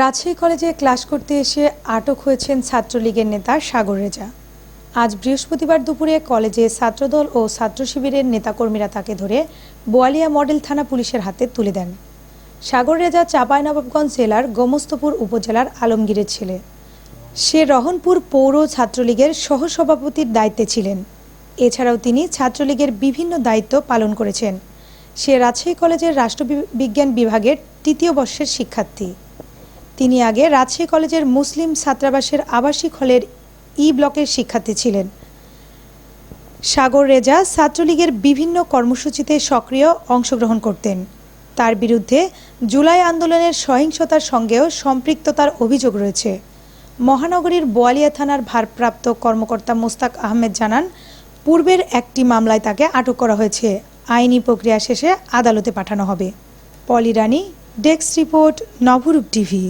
রাজশাহী কলেজে ক্লাস করতে এসে আটক হয়েছেন ছাত্রলীগের নেতা সাগর রেজা। আজ বৃহস্পতিবার দুপুরে কলেজে ছাত্রদল ও ছাত্র শিবিরের নেতাকর্মীরা তাকে ধরে বোয়ালিয়া মডেল থানা পুলিশের হাতে তুলে দেন। সাগর রেজা চাঁপাইনবাবগঞ্জ জেলার গোমস্তপুর উপজেলার আলমগীরের ছেলে। সে রহনপুর পৌর ছাত্রলীগের সহসভাপতির দায়িত্বে ছিলেন। এছাড়াও তিনি ছাত্রলীগের বিভিন্ন দায়িত্ব পালন করেছেন। সে রাজশাহী কলেজের রাষ্ট্রবিজ্ঞান বিভাগের তৃতীয় বর্ষের শিক্ষার্থী। তিনি আগে রাজশাহী কলেজের মুসলিম ছাত্রাবাসের আবাসিক হলের ই ব্লকের শিক্ষার্থী ছিলেন। সাগর রেজা ছাত্রলীগের বিভিন্ন কর্মসূচিতে সক্রিয় অংশগ্রহণ করতেন। তার বিরুদ্ধে জুলাই আন্দোলনের সহিংসতার সঙ্গেও সম্পৃক্ততার অভিযোগ রয়েছে। মহানগরীর বোয়ালিয়া থানার ভারপ্রাপ্ত কর্মকর্তা মোস্তাক আহমেদ জানান, পূর্বের একটি মামলায় তাকে আটক করা হয়েছে। আইনি প্রক্রিয়া শেষে আদালতে পাঠানো হবে। Poli Rani, desk report Nabarup TV.